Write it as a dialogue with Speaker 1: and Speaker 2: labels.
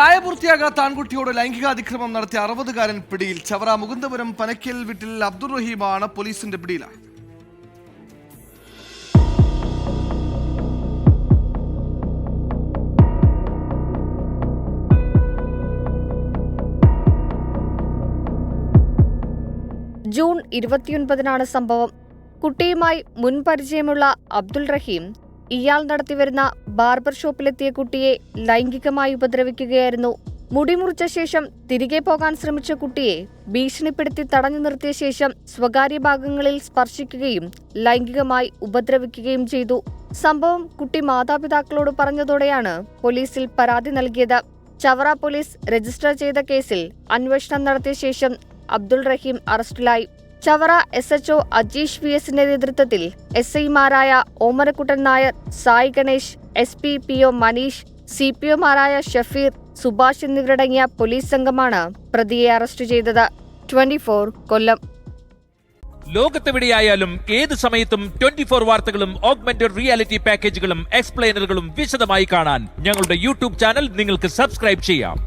Speaker 1: പ്രായപൂർത്തിയാകാത്ത ആൺകുട്ടിയോട് ലൈംഗികാതിക്രമം നടത്തിയ അറുപതുകാരൻ പിടിയിൽ ചവറ മുകുന്ദപുരം പനക്കൽ വീട്ടിൽ അബ്ദുൾ റഹീമാണ് പോലീസിന്റെ പിടിയിലായത്
Speaker 2: ജൂൺ ഇരുപത്തിയൊൻപതിനാണ് സംഭവം. കുട്ടിയുമായി മുൻപരിചയമുള്ള അബ്ദുൾ റഹീം ഇയാൾ നടത്തിവരുന്ന ബാർബർ ഷോപ്പിലെത്തിയ കുട്ടിയെ ലൈംഗികമായി ഉപദ്രവിക്കുകയായിരുന്നു. മുടിമുറിച്ച ശേഷം തിരികെ പോകാൻ ശ്രമിച്ച കുട്ടിയെ ഭീഷണിപ്പെടുത്തി തടഞ്ഞു നിർത്തിയ ശേഷം സ്വകാര്യ ഭാഗങ്ങളിൽ സ്പർശിക്കുകയും ലൈംഗികമായി ഉപദ്രവിക്കുകയും ചെയ്തു. സംഭവം കുട്ടി മാതാപിതാക്കളോട് പറഞ്ഞതോടെയാണ് പോലീസിൽ പരാതി നൽകിയത്. ചവറ പോലീസ് രജിസ്റ്റർ ചെയ്ത കേസിൽ അന്വേഷണം നടത്തിയ ശേഷം അബ്ദുൾ റഹീം അറസ്റ്റിലായി. Chavara S H O Ajeesh V എസിന്റെ നേതൃത്വത്തിൽ എസ് ഐമാരായ Omanakuttan Nair Sai Ganesh S P P O Maneesh C P ഒമാരായ Shafeer Subhash എന്നിവരടങ്ങിയ പോലീസ് സംഘമാണ് പ്രതിയെ അറസ്റ്റ് ചെയ്തത്. ട്വന്റി കൊല്ലം.
Speaker 3: ലോകത്തെവിടെയായാലും ഏത് സമയത്തും ട്വന്റി ഫോർ വാർത്തകളും ഓഗ്മെന്റഡ് റിയാലിറ്റി പാക്കേജുകളും എക്സ്പ്ലെയിനറുകളും വിശദമായി കാണാൻ ഞങ്ങളുടെ യൂട്യൂബ് ചാനൽ നിങ്ങൾക്ക് സബ്സ്ക്രൈബ് ചെയ്യാം.